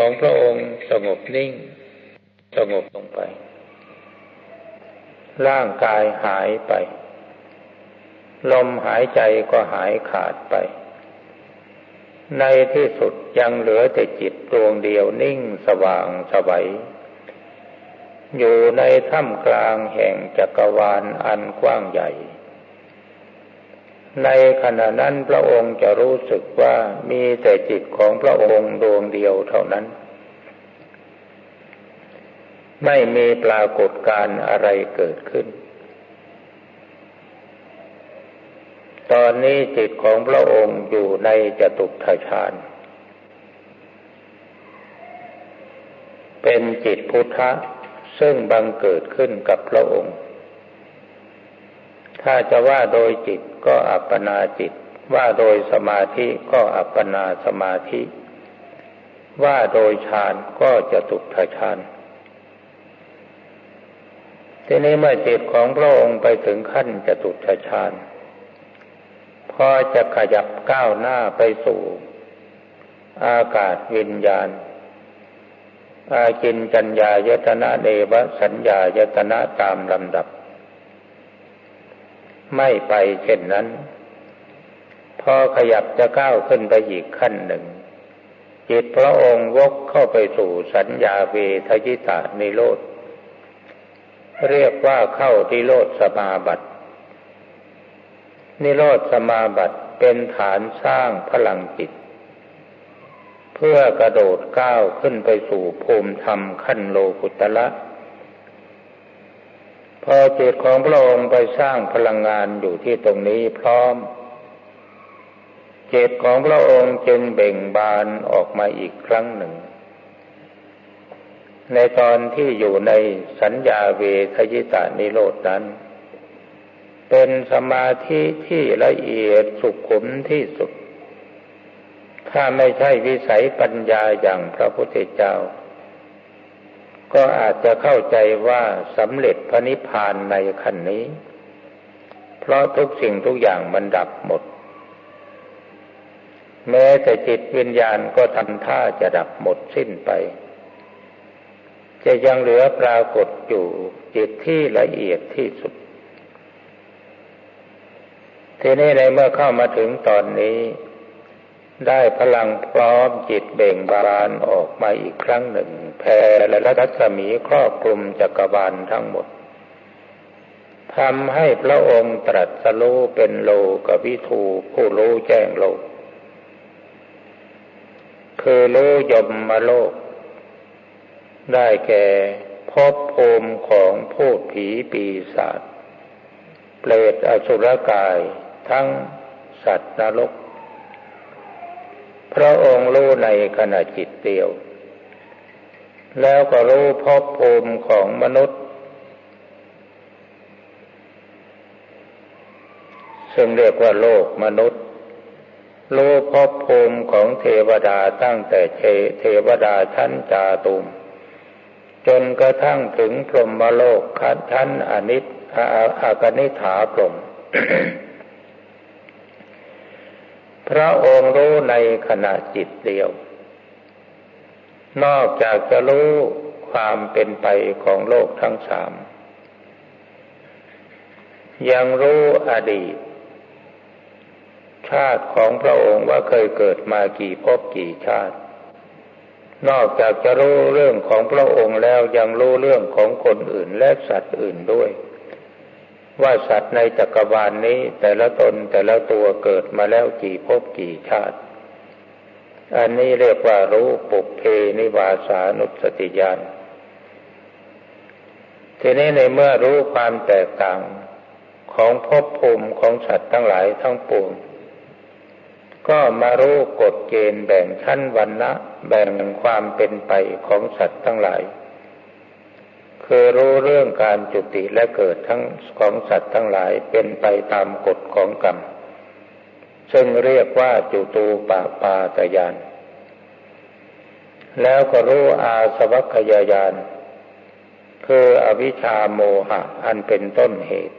ของพระองค์สงบนิ่ง สงบลงไป ร่างกายหายไป ลมหายใจก็หายขาดไป ในที่สุดยังเหลือแต่จิตดวงเดียวนิ่งสว่างสวัยอยู่ในถ้ำกลางแห่งจักรวาลอันกว้างใหญ่ ในขณะนั้นพระองค์จะรู้สึกว่ามีแต่จิตของพระองค์ดวงเดียวเท่านั้น ไม่มีปรากฏการอะไรเกิดขึ้น ตอนนี้จิตของพระองค์อยู่ในจตุทฌานเป็นจิตพุทธะซึ่งบังเกิดขึ้นกับพระองค์ ถ้าจะว่าโดยจิตก็อัปปนาจิต ว่าโดยสมาธิก็อัปปนาสมาธิ ว่าโดยฌานก็จะตุทฌานทีนี้เมื่อจิตของพระองค์ไปถึงขั้นจะตุทฌานพอจะขยับก้าวหน้าไปสู่ อากาศวิญญาณ อากินจัญญายตนะเดวสัญญายตนะตามลำดับ ไม่ไปเช่นนั้น พอขยับจะก้าวขึ้นไปอีกขั้นหนึ่ง จิตพระองค์วกเข้าไปสู่สัญญาเวทยิตานิโรธ เรียกว่าเข้าที่โลดสมาบัติ นิโรธสมาบัติเป็นฐานสร้างพลังจิต เพื่อกระโดดก้าวขึ้นไปสู่ภูมิธรรมขั้นโลกุตละ พอจิตของพระองค์ไปสร้างพลังงานอยู่ที่ตรงนี้พร้อมจิตของพระองค์จึงเบ่งบานออกมาอีกครั้งหนึ่ง ในตอนที่อยู่ในสัญญาเวทยิตานิโรดนั้น เป็นสมาธิที่ละเอียดสุขุมที่สุด ถ้าไม่ใช่วิสัยปัญญาอย่างพระพุทธเจ้า ก็อาจจะเข้าใจว่าสำเร็จพระนิพพานในขันนี้ เพราะทุกสิ่งทุกอย่างมันดับหมด แม้แต่จิตวิญญาณก็ทำท่าจะดับหมดสิ้นไป จะยังเหลือปรากฏอยู่จิตที่ละเอียดที่สุด ทีนี้ในเมื่อเข้ามาถึงตอนนี้ ได้พลังพร้อมจิตเบ่งบานออกมาอีกครั้งหนึ่งแผ่และรัศมีครอบคลุมจักรวาลทั้งหมดทำให้พระองค์ตรัสรู้เป็นโลกวิทูผู้รู้แจ้งโลก คือรู้ยมมาโลก ได้แก่พบภูมิของผู้ผีปีศาจเปรตอสุรกายทั้งสัตว์นรก พระองค์รู้ในขณะจิตเดียว แล้วก็รู้ภพภูมิของมนุษย์ ซึ่งเรียกว่าโลกมนุษย์ รู้ภพภูมิของเทวดาตั้งแต่เทวดาชั้นจาตุมจนกระทั่งถึงพรหมโลกชั้นอนิจอากนิฐาพรหม พระองค์รู้ในขณะจิตเดียว นอกจากจะรู้ความเป็นไปของโลกทั้งสาม ยังรู้อดีต ชาติของพระองค์ว่าเคยเกิดมากี่ภพกี่ชาติ นอกจากจะรู้เรื่องของพระองค์แล้วยังรู้เรื่องของคนอื่นและสัตว์อื่นด้วย ว่าสัตว์ในจักรวาลนนี้แต่ละตนแต่ละตัวเกิดมาแล้วกี่ภพกี่ชาติ อันนี้เรียกว่ารู้ปุเพนิวาสานุสติญาณทีนี้ในเมื่อรู้ความแตกต่างของภพภูมิของสัตว์ทั้งหลายทั้งปวงก็มารู้กฎเกณฑ์แบ่งชั้นวันนะแบ่งความเป็นไปของสัตว์ทั้งหลาย คือรู้เรื่องการจุติและเกิดทั้งของสัตว์ทั้งหลายเป็นไปตามกฎของกรรม ซึ่งเรียกว่าจุตูปาปาตยาน แล้วก็รู้อาสวัคยายาน คืออวิชชาโมหะอันเป็นต้นเหตุ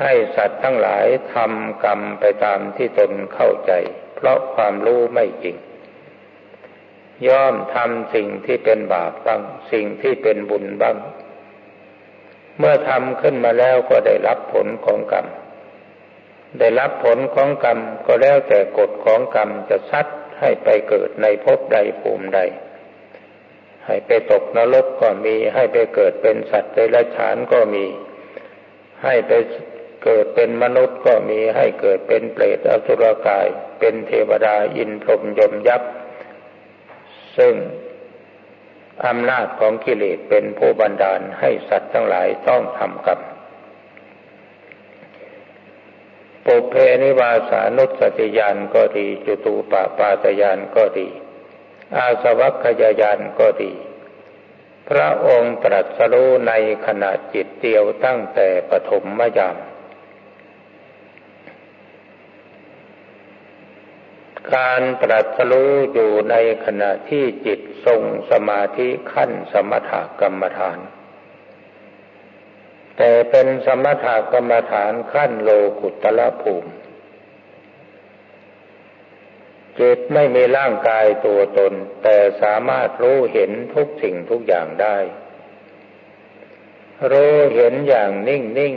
ให้สัตว์ทั้งหลายทำกรรมไปตามที่ตนเข้าใจ เพราะความรู้ไม่จริง ย่อมทำสิ่งที่เป็นบาปบ้าง สิ่งที่เป็นบุญบ้าง เมื่อทำขึ้นมาแล้วก็ได้รับผลของกรรม ได้รับผลของกรรมก็แล้วแต่กฎของกรรมจะซัดให้ไปเกิดในภพใดภูมิใด ให้ไปตกนรกก็มี ให้ไปเกิดเป็นสัตว์เดรัจฉานก็มี ให้ไปเกิดเป็นมนุษย์ก็มี ให้เกิดเป็นเปรตอสุรกาย เป็นเทวดาอินพรหมยมยักษ์ ซึ่งอำนาจของกิเลสเป็นผู้บันดาลให้สัตว์ทั้งหลายต้องทำกรรมปุเพนิวาสานุสติยานก็ดี จุตูปปาตยานก็ดี อาสวัคยายานก็ดี พระองค์ตรัสรู้ในขณะจิตเดียวตั้งแต่ปฐมมยาม การตรัสรู้อยู่ในขณะที่จิตทรงสมาธิขั้นสมถกรรมฐาน แต่เป็นสมถกรรมฐานขั้นโลกุตละภูมิ จิตไม่มีร่างกายตัวตน แต่สามารถรู้เห็นทุกสิ่งทุกอย่างได้ รู้เห็นอย่างนิ่งนิ่ง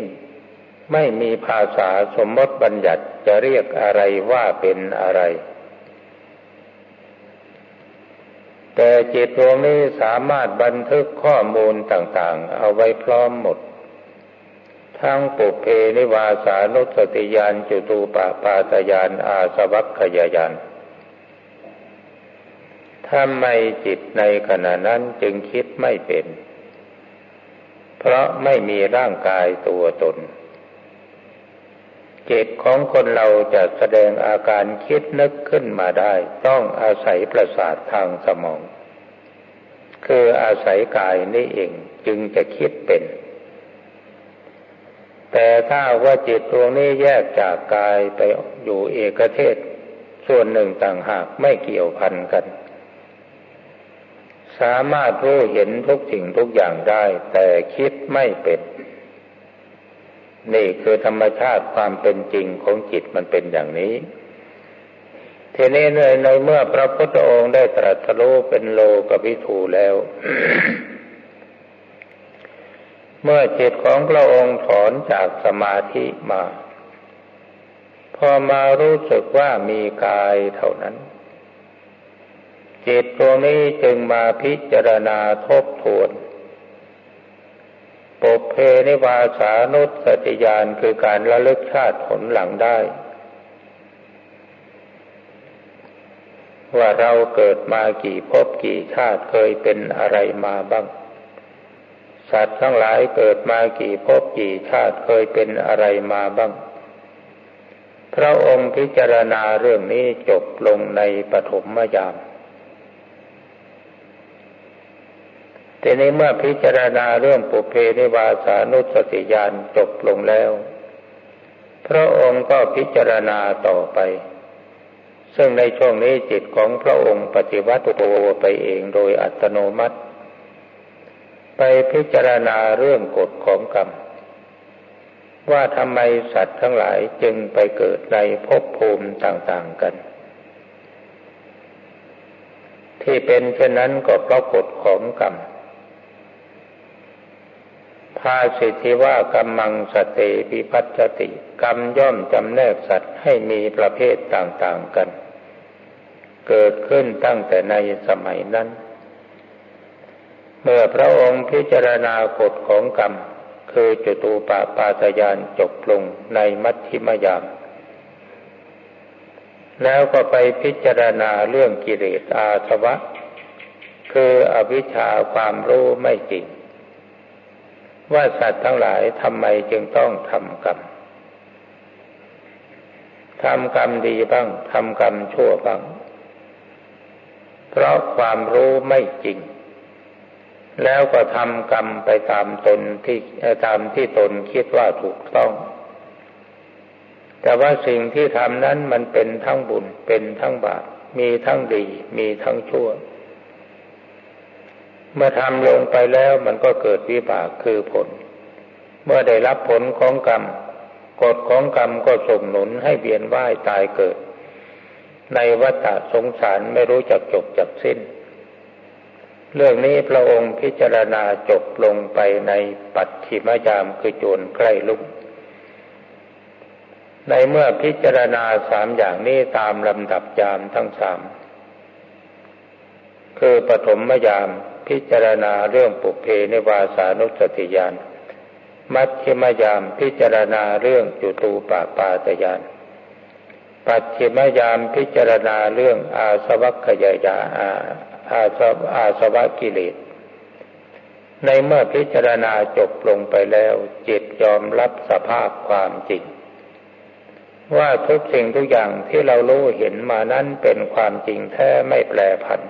ไม่มีภาษาสมมติบัญญัติจะเรียกอะไรว่าเป็นอะไร แต่จิตดวงนี้สามารถบันทึกข้อมูลต่างๆ เอาไว้พร้อมหมด ทั้งปุเพนิวาสานุสติยานจุตูปปาตยานอาสวัคขยายานทำไมจิตในขณะนั้นจึงคิดไม่เป็น เพราะไม่มีร่างกายตัวตน จิตของคนเราจะแสดงอาการคิดนึกขึ้นมาได้ ต้องอาศัยประสาททางสมอง คืออาศัยกายนี่เองจึงจะคิดเป็น แต่ถ้าว่าจิตดวงนี้แยกจากกายไปอยู่เอกเทศ ส่วนหนึ่งต่างหากไม่เกี่ยวพันกัน สามารถรู้เห็นทุกสิ่งทุกอย่างได้ แต่คิดไม่เป็น นี่คือธรรมชาติความเป็นจริงของจิตมันเป็นอย่างนี้ ทีนี้ในในเมื่อพระพุทธองค์ได้ตรัสรู้เป็นโลกวิถูแล้ว เมื่อจิตของพระองค์ถอนจากสมาธิมา พอมารู้สึกว่ามีกายเท่านั้น จิตตัวนี้จึงมาพิจารณาทบทวน ปุเพนิวาสานุสติญาณคือการระลึกชาติผลหลังได้ ว่าเราเกิดมากี่ภพกี่ชาติเคยเป็นอะไรมาบ้าง สัตว์ทั้งหลายเกิดมากี่ภพกี่ชาติเคยเป็นอะไรมาบ้าง พระองค์พิจารณาเรื่องนี้จบลงในปฐมยาม ทีนี้เมื่อพิจารณาเรื่องปุเพนิวาสานุสติญาณจบลงแล้ว พระองค์ก็พิจารณาต่อไป ซึ่งในช่วงนี้จิตของพระองค์ปฏิวัติโตไปเองโดยอัตโนมัติ ไปพิจารณาเรื่องกฎของกรรม ว่าทำไมสัตว์ทั้งหลายจึงไปเกิดในภพภูมิต่าง ๆกันที่เป็นเช่นนั้นก็เพราะกฎของกรรมาสิทธิว่ากรรมังสเตปิพัชติ กรรมย่อมจำแนกสัตว์ให้มีประเภทต่างๆกัน เกิดขึ้นตั้งแต่ในสมัยนั้น เมื่อพระองค์พิจารณากฎของกรรม คือจตูปาปาตยานจบลงในมัชฌิมยาม แล้วก็ไปพิจารณาเรื่องกิเลสอาสวะ คืออวิชชาความรู้ไม่จริง ว่าสัตว์ทั้งหลายทำไมจึงต้องทำกรรมทำกรรมดีบ้างทำกรรมชั่วบ้าง เพราะความรู้ไม่จริง แล้วก็ทำกรรมไปตามตนที่ตามที่ตนคิดว่าถูกต้อง แต่ว่าสิ่งที่ทำนั้นมันเป็นทั้งบุญเป็นทั้งบาปมีทั้งดีมีทั้งชั่ว เมื่อทำลงไปแล้วมันก็เกิดวิบากคือผล เมื่อได้รับผลของกรรมกฎของกรรมก็ส่งหนุนให้เวียนว่ายตายเกิด ในวัฏสงสารไม่รู้จักจบจักสิ้น เรื่องนี้พระองค์พิจารณาจบลงไปในปัจฉิมยามคือโจรใกล้ลุก ในเมื่อพิจารณาสามอย่างนี้ตามลำดับยามทั้งสามคือปฐมยาม พิจารณาเรื่องปุเพในวาสานุสติญาณ มัชฌิมยามพิจารณาเรื่องจุตูปาปาตญาณ ปัจฉิมยามพิจารณาเรื่องอาสวัคยายาอาอาสวอาสวะกิเลส ในเมื่อพิจารณาจบลงไปแล้ว จิตยอมรับสภาพความจริง ว่าทุกสิ่งทุกอย่างที่เรารู้เห็นมานั้นเป็นความจริงแท้ไม่แปรผัน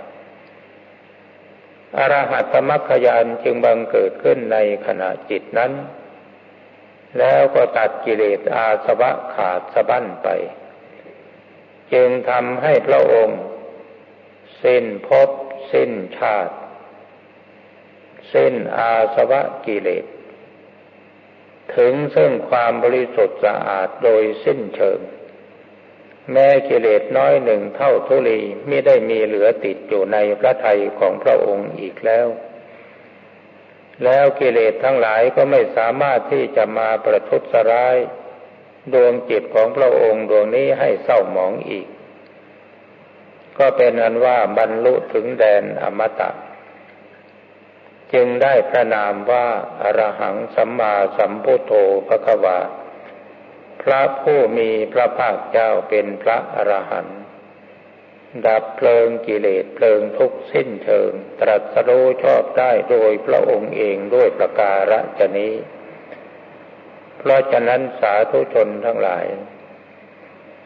อรหัตมรรคยานจึงบังเกิดขึ้นในขณะจิตนั้น แล้วก็ตัดกิเลสอาสวะขาดสะบั้นไป จึงทำให้พระองค์ สิ้นภพสิ้นชาติ สิ้นอาสวะกิเลส ถึงซึ่งความบริสุทธิ์สะอาดโดยสิ้นเชิง แม้กิเลสน้อยหนึ่งเท่าทุลีไม่ได้มีเหลือติดอยู่ในพระทัยของพระองค์อีกแล้ว แล้วกิเลสทั้งหลายก็ไม่สามารถที่จะมาประทุษร้าย ดวงจิตของพระองค์ดวงนี้ให้เศร้าหมองอีก ก็เป็นอันว่าบรรลุถึงแดนอมตะ จึงได้พระนามว่าอรหังสัมมาสัมพุทโธพระควา พระผู้มีพระภาคเจ้าเป็นพระอรหันต์ดับเพลิงกิเลสเพลิงทุกสิ้นเชิง ตรัสรู้ชอบได้โดยพระองค์เองด้วยประการฉนี้ เพราะฉะนั้นสาธุชนทั้งหลาย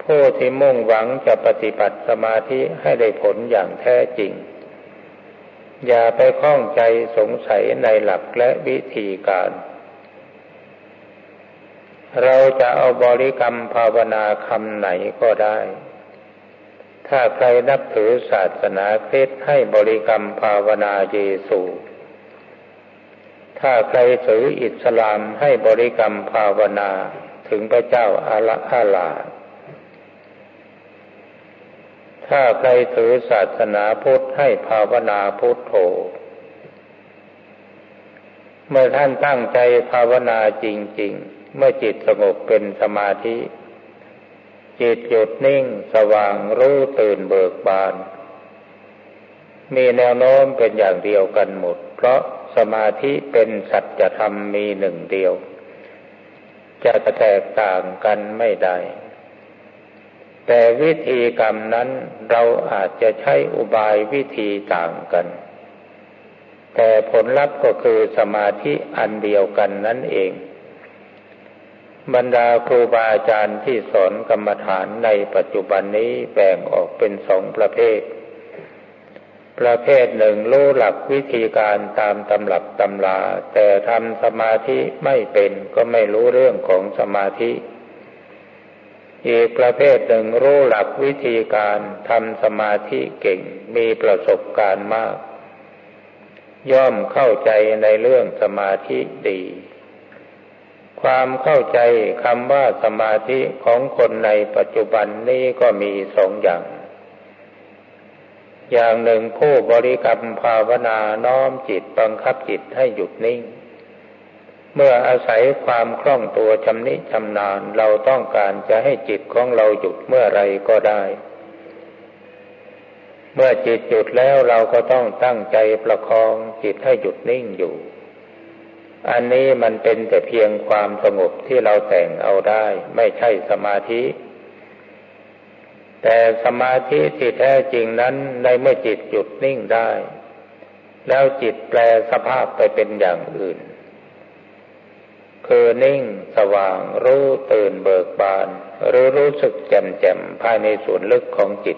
ผู้ที่มุ่งหวังจะปฏิบัติสมาธิให้ได้ผลอย่างแท้จริง อย่าไปข้องใจสงสัยในหลักและวิธีการ เราจะเอาบริกรรมภาวนาคำไหนก็ได้ ถ้าใครนับถือศาสนาคริสต์ให้บริกรรมภาวนาเยซู ถ้าใครถืออิสลามให้บริกรรมภาวนาถึงพระเจ้าอาลาอาลา ถ้าใครถือศาสนาพุทธให้ภาวนาพุทโธเมื่อท่านตั้งใจภาวนาจริง ๆ เมื่อจิตสงบเป็นสมาธิ จิตหยุดนิ่งสว่างรู้ตื่นเบิกบาน มีแนวโน้มเป็นอย่างเดียวกันหมด เพราะสมาธิเป็นสัจธรรมมีหนึ่งเดียว จะแตกต่างกันไม่ได้ แต่วิธีกรรมนั้นเราอาจจะใช้อุบายวิธีต่างกัน แต่ผลลัพธ์ก็คือสมาธิอันเดียวกันนั่นเอง บรรดาครูบาอาจารย์ที่สอนกรรมฐานในปัจจุบันนี้แบ่งออกเป็นสองประเภท ประเภทหนึ่งรู้หลักวิธีการตามตำรับตำลา แต่ทำสมาธิไม่เป็นก็ไม่รู้เรื่องของสมาธิ อีกประเภทหนึ่งรู้หลักวิธีการทำสมาธิเก่งมีประสบการณ์มาก ย่อมเข้าใจในเรื่องสมาธิดี ความเข้าใจคำว่าสมาธิของคนในปัจจุบันนี้ก็มีสองอย่าง อย่างหนึ่งผู้บริกรรมภาวนาน้อมจิตบังคับจิตให้หยุดนิ่ง เมื่ออาศัยความคล่องตัวชำนิชำนาญเราต้องการจะให้จิตของเราหยุดเมื่อไรก็ได้ เมื่อจิตหยุดแล้วเราก็ต้องตั้งใจประคองจิตให้หยุดนิ่งอยู่ อันนี้มันเป็นแต่เพียงความสงบที่เราแต่งเอาได้ ไม่ใช่สมาธิ แต่สมาธิที่แท้จริงนั้นในเมื่อจิตหยุดนิ่งได้ แล้วจิตแปลสภาพไปเป็นอย่างอื่น คือนิ่งสว่างรู้ตื่นเบิกบาน หรือรู้สึกแจ่มแจ่มภายในส่วนลึกของจิต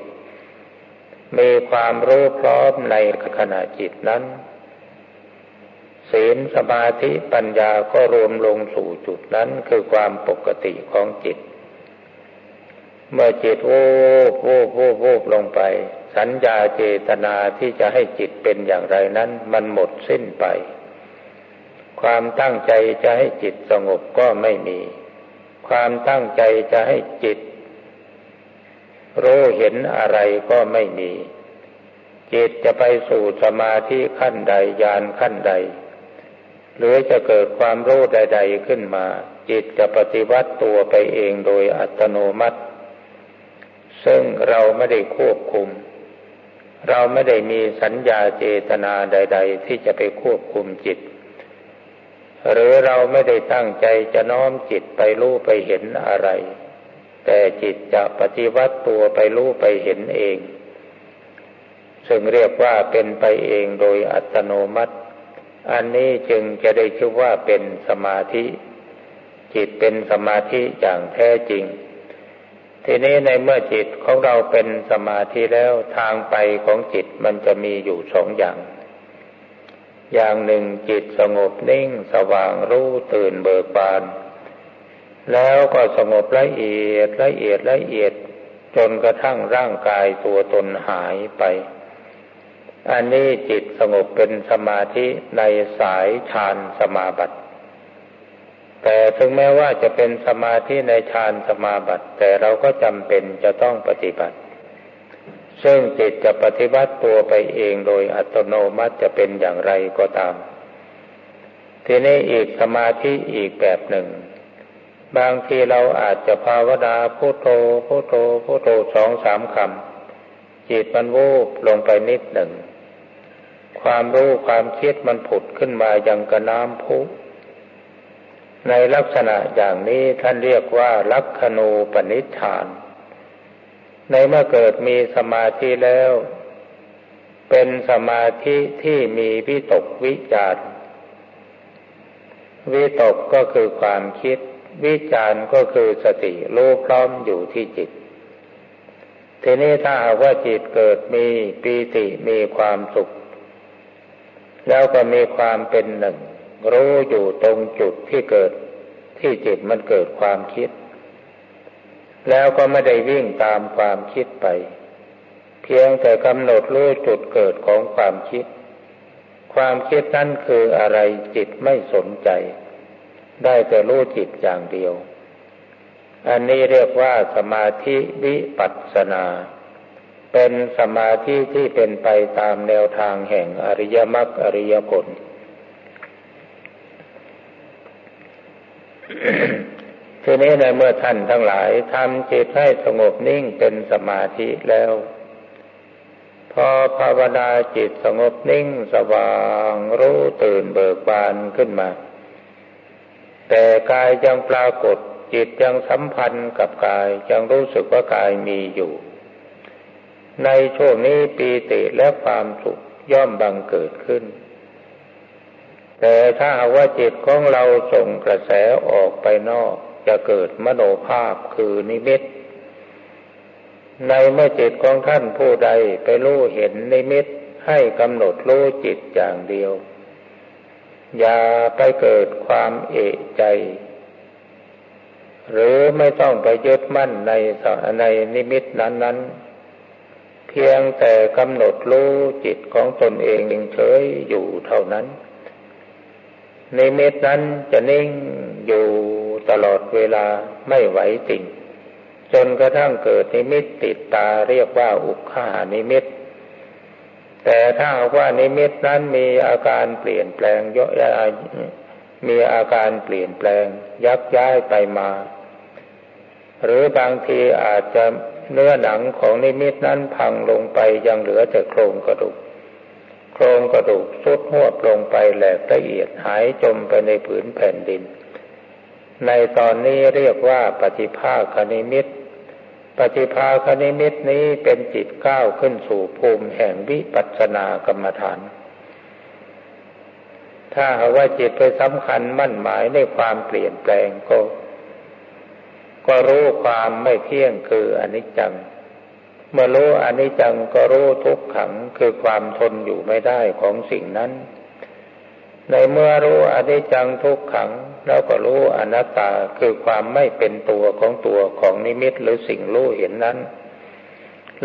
มีความรู้พร้อมในขณะจิตนั้น ศีลสมาธิปัญญาก็รวมลงสู่จุดนั้นคือความปกติของจิต เมื่อจิตโว้โว้โว้โว้ลงไป สัญญาเจตนาที่จะให้จิตเป็นอย่างไรนั้น มันหมดสิ้นไป ความตั้งใจจะให้จิตสงบก็ไม่มี ความตั้งใจจะให้จิตรู้เห็นอะไรก็ไม่มีจิตจะไปสู่สมาธิขั้นใดญาณขั้นใด หรือจะเกิดความรู้ใด ๆขึ้นมา จิตจะปฏิวัติตัวไปเองโดยอัตโนมัติ ซึ่งเราไม่ได้ควบคุม เราไม่ได้มีสัญญาเจตนาใด ๆ ที่จะไปควบคุมจิต หรือเราไม่ได้ตั้งใจจะน้อมจิตไปรู้ไปเห็นอะไร แต่จิตจะปฏิวัติตัวไปรู้ไปเห็นเอง ซึ่งเรียกว่าเป็นไปเองโดยอัตโนมัติ อันนี้จึงจะได้ชื่อว่าเป็นสมาธิ จิตเป็นสมาธิอย่างแท้จริง ทีนี้ในเมื่อจิตของเราเป็นสมาธิแล้วทางไปของจิตมันจะมีอยู่สองอย่าง อย่างหนึ่งจิตสงบนิ่งสว่างรู้ตื่นเบิกบาน แล้วก็สงบละเอียดละเอียดละเอียดจนกระทั่งร่างกายตัวตนหายไป อันนี้จิตสงบเป็นสมาธิในสายฌานสมาบัติแต่ถึงแม้ว่าจะเป็นสมาธิในฌานสมาบัติ แต่เราก็จำเป็นจะต้องปฏิบัติ ซึ่งจิตจะปฏิบัติตัวไปเองโดยอัตโนมัติจะเป็นอย่างไรก็ตาม ทีนี้อีกสมาธิอีกแบบหนึ่ง บางทีเราอาจจะภาวนาพุโทโธพุโทโธพุโทโธสองสามคำจิตมันวูบลงไปนิดหนึ่ง ความรู้ความคิดมันผุดขึ้นมาอย่างกระน้ำพุในลักษณะอย่างนี้ท่านเรียกว่าลักขณูปนิชาน ในเมื่อเกิดมีสมาธิแล้ว เป็นสมาธิที่มีวิตกวิจารวิตกก็คือความคิด วิจารก็คือสติรู้พร้อมอยู่ที่จิต ทีนี้ถ้าว่าจิตเกิดมีปีติมีความสุข แล้วก็มีความเป็นหนึ่ง รู้อยู่ตรงจุดที่เกิดที่จิตมันเกิดความคิด แล้วก็ไม่ได้วิ่งตามความคิดไป เพียงแต่กำหนดรู้จุดเกิดของความคิด ความคิดนั้นคืออะไรจิตไม่สนใจ ได้แต่รู้จิตอย่างเดียว อันนี้เรียกว่าสมาธิวิปัสสนา เป็นสมาธิที่เป็นไปตามแนวทางแห่งอริยมรรคอริยผล ทีนี้ในเมื่อท่านทั้งหลายทำจิตให้สงบนิ่งเป็นสมาธิแล้ว พอภาวนาจิตสงบนิ่งสว่างรู้ตื่นเบิกบานขึ้นมา แต่กายยังปรากฏจิตยังสัมพันธ์กับกายยังรู้สึกว่ากายมีอยู่ ในช่วงนี้ปีติและความสุขย่อมบังเกิดขึ้น แต่ถ้าว่าจิตของเราส่งกระแสออกไปนอก จะเกิดมโนภาพคือนิมิต ในเมื่อจิตของท่านผู้ใดไปรู้เห็นนิมิตให้กำหนดรู้จิตอย่างเดียว อย่าไปเกิดความเอะใจ หรือไม่ต้องไปยึดมั่นในในนิมิตนั้นๆ พียงแต่กำหนดรู้จิตของตนเองเฉยอยู่เท่านั้น ในเม็ดนั้นจะนิ่งอยู่ตลอดเวลาไม่ไหวติ่ง จนกระทั่งเกิดนิมิตติดตาเรียกว่าอุคานิมิต แต่ถ้าว่านิมิตนั้นมีอาการเปลี่ยนแปลงเยอะมีอาการเปลี่ยนแปลงยักย้ายไปมา หรือบางทีอาจจะ เนื้อหนังของนิมิตนั้นพังลงไปยังเหลือแต่โครงกระดูก โครงกระดูกสุดหวบลงไปแหลกละเอียดหายจมไปในผืนแผ่นดิน ในตอนนี้เรียกว่าปฏิภาคนิมิต ปฏิภาคนิมิตนี้เป็นจิตก้าวขึ้นสู่ภูมิแห่งวิปัสสนากรรมฐานถ้าหากว่าจิตไปสำคัญมั่นหมายในความเปลี่ยนแปลงก็ ก็รู้ความไม่เที่ยงคืออนิจจัง เมื่อรู้อนิจจังก็รู้ทุกขังคือความทนอยู่ไม่ได้ของสิ่งนั้น ในเมื่อรู้อนิจจังทุกขัง แล้วก็รู้อนัตตาคือความไม่เป็นตัวของตัวของนิมิตหรือสิ่งรู้เห็นนั้น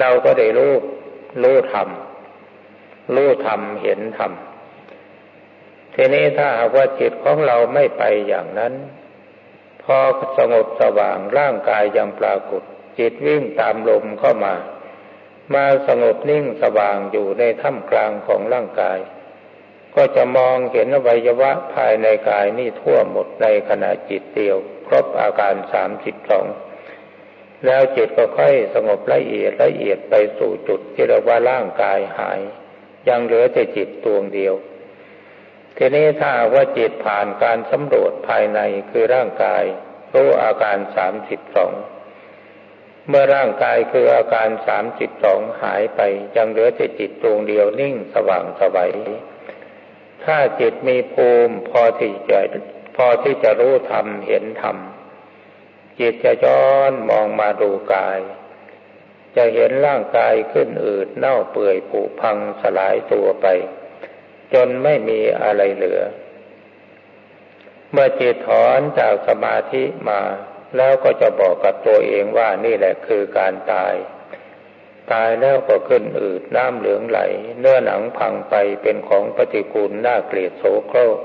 เราก็ได้รู้รู้ธรรมรู้ธรรมเห็นธรรมทีนี้ถ้าหากว่าจิตของเราไม่ไปอย่างนั้น พอสงบสว่างร่างกายยังปรากฏ จิตวิ่งตามลมเข้ามา มาสงบนิ่งสว่างอยู่ในท่ามกลางของร่างกาย ก็จะมองเห็นอวัยวะภายในกายนี่ทั่วหมดในขณะจิตเดียว ครบอาการสามสิบสองแล้วจิตก็ค่อยสงบละเอียดละเอียดไปสู่จุดที่เรียกว่าร่างกายหาย ยังเหลือแต่จิตดวงเดียว ทีนี้ถ้าว่าจิตผ่านการสำรวจภายในคือร่างกาย รู้อาการสามสิบสองเมื่อร่างกายคืออาการสามสิบสองหายไปยังเหลือแต่จิตดวงเดียวนิ่งสว่างสวัยถ้าจิตมีภูมิพอที่จะพอที่จะรู้ธรรมเห็นธรรมจิตจะย้อนมองมาดูกาย จะเห็นร่างกายขึ้นอืดเน่าเปื่อยผุพังสลายตัวไป จนไม่มีอะไรเหลือ เมื่อจิตถอนจากสมาธิมา แล้วก็จะบอกกับตัวเองว่านี่แหละคือการตาย ตายแล้วก็ขึ้นอืดน้ำเหลืองไหล เนื้อหนังพังไปเป็นของปฏิกูลน่าเกลียดโสโครก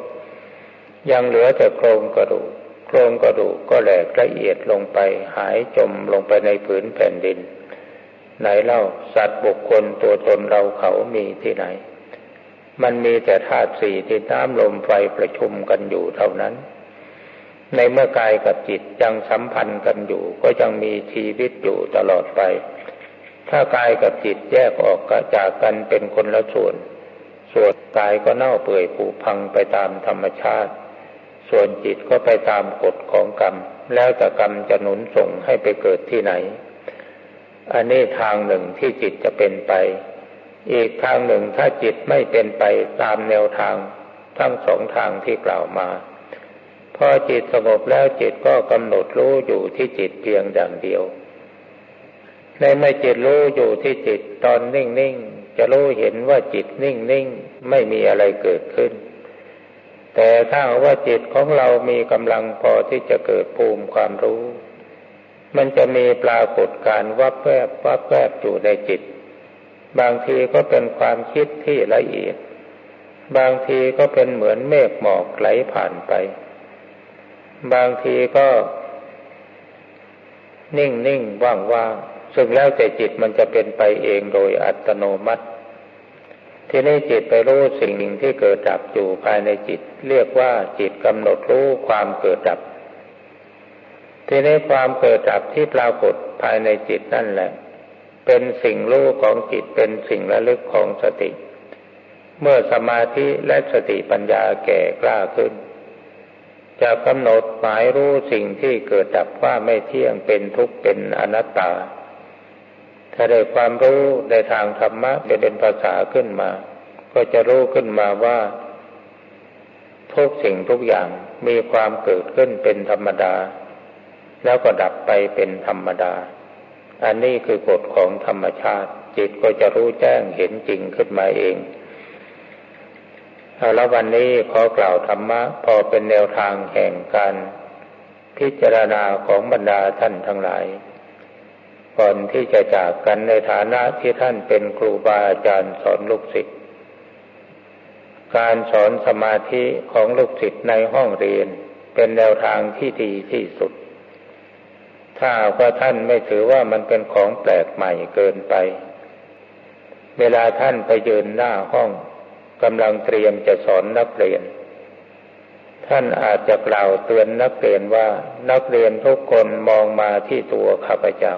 ยังเหลือแต่โครงกระดูกโครงกระดูกก็แหลกละเอียดลงไปหายจมลงไปในผืนแผ่นดิน ไหนเล่าสัตว์บุคคลตัวตนเราเขามีที่ไหน มันมีแต่ธาตุสี่ที่น้ำลมไฟประชุมกันอยู่เท่านั้น ในเมื่อกายกับจิตยังสัมพันธ์กันอยู่ ก็ยังมีชีวิตอยู่ตลอดไป ถ้ากายกับจิตแยกออกจากกันเป็นคนละส่วน ส่วนกายก็เน่าเปื่อยผุพังไปตามธรรมชาติ ส่วนจิตก็ไปตามกฎของกรรม แล้วแต่กรรมจะหนุนส่งให้ไปเกิดที่ไหน อันนี้ทางหนึ่งที่จิตจะเป็นไป อีกทางหนึ่งถ้าจิตไม่เป็นไปตามแนวทางทั้งสองทางที่กล่าวมา พอจิตสงบแล้วจิตก็กำหนดรู้อยู่ที่จิตเพียงอย่างเดียว ในไม่จิตรู้อยู่ที่จิตตอนนิ่งๆจะรู้เห็นว่าจิตนิ่งๆไม่มีอะไรเกิดขึ้น แต่ถ้าว่าจิตของเรามีกำลังพอที่จะเกิดภูมิความรู้ มันจะมีปรากฏการวับแวบวับแวบอยู่ในจิต บางทีก็เป็นความคิดที่ละเอียด บางทีก็เป็นเหมือนเมฆหมอกไหลผ่านไป บางทีก็ นิ่งนิ่งว่างว่างซึ่งแล้วแต่จิตมันจะเป็นไปเองโดยอัตโนมัติ ทีนี้จิตไปรู้สิ่งหนึ่งที่เกิดดับอยู่ภายในจิต เรียกว่าจิตกำหนดรู้ความเกิดดับ ทีนี้ความเกิดดับที่ปรากฏภายในจิตนั่นแหละ เป็นสิ่งรู้ของจิตเป็นสิ่งระลึกของสติ เมื่อสมาธิและสติปัญญาแก่กล้าขึ้น จะกำหนดหมายรู้สิ่งที่เกิดดับว่าไม่เที่ยงเป็นทุกข์เป็นอนัตตา ถ้าได้ความรู้ในทางธรรมะจะเป็นภาษาขึ้นมา ก็จะรู้ขึ้นมาว่า ทุกสิ่งทุกอย่างมีความเกิดขึ้นเป็นธรรมดา แล้วก็ดับไปเป็นธรรมดา อันนี้คือกฎของธรรมชาติ จิตก็จะรู้แจ้งเห็นจริงขึ้นมาเองแล้ววันนี้ขอกล่าวธรรมะพอเป็นแนวทางแห่งการพิจารณาของบรรดาท่านทั้งหลาย ก่อนที่จะจากกันในฐานะที่ท่านเป็นครูบาอาจารย์สอนลูกศิษย์การสอนสมาธิของลูกศิษย์ในห้องเรียนเป็นแนวทางที่ดีที่สุด ถ้าว่าท่านไม่ถือว่ามันเป็นของแปลกใหม่เกินไป เวลาท่านไปยืนหน้าห้องกำลังเตรียมจะสอนนักเรียน ท่านอาจจะกล่าวเตือนนักเรียนว่านักเรียนทุกคนมองมาที่ตัวข้าพเจ้า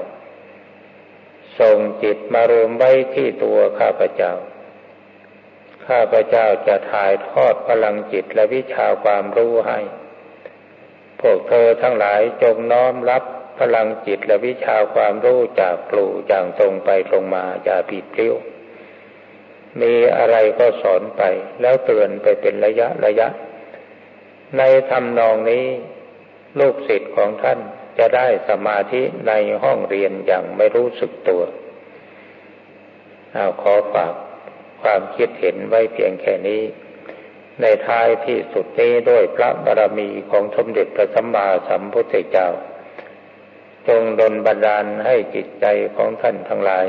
ส่งจิตมารวมไว้ที่ตัวข้าพเจ้าข้าพเจ้าจะถ่ายทอดพลังจิตและวิชาความรู้ให้ พวกเธอทั้งหลายจงน้อมรับ พลังจิตและวิชาความรู้จากครูอย่างตรงไปตรงมาอย่าผิดเลี้ยวมีอะไรก็สอนไป แล้วเตือนไปเป็นระยะระยะ ในทำนองนี้ลูกศิษย์ของท่านจะได้สมาธิในห้องเรียนอย่างไม่รู้สึกตัวเอาขอฝากความคิดเห็นไว้เพียงแค่นี้ ในท้ายที่สุดนี้ด้วยพระบารมีของสมเด็จพระสัมมาสัมพุทธเจ้า จงดลบันดาลให้จิตใจของท่านทั้งหลาย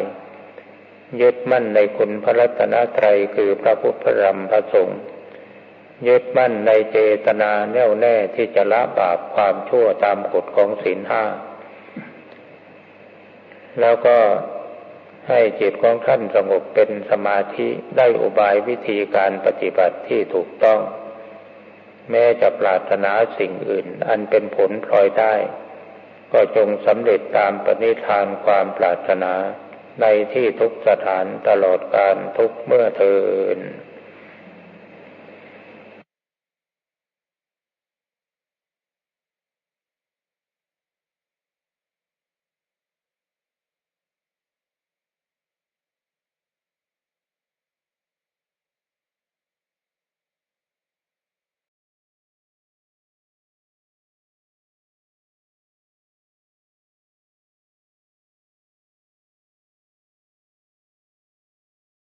ยึดมั่นในคุณพระรัตนตรัยคือพระพุทธธรรมพระสงฆ์ยึดมั่นในเจตนาแน่วแน่ที่จะละบาปความชั่วตามกฎของศีลห้า แล้วก็ให้จิตของท่านสงบเป็นสมาธิได้อุบายวิธีการปฏิบัติที่ถูกต้อง แม้จะปรารถนาสิ่งอื่นอันเป็นผลพลอยได้ ก็จงสำเร็จตามปณิธานความปรารถนาในที่ทุกสถานตลอดการทุกเมื่อเทิน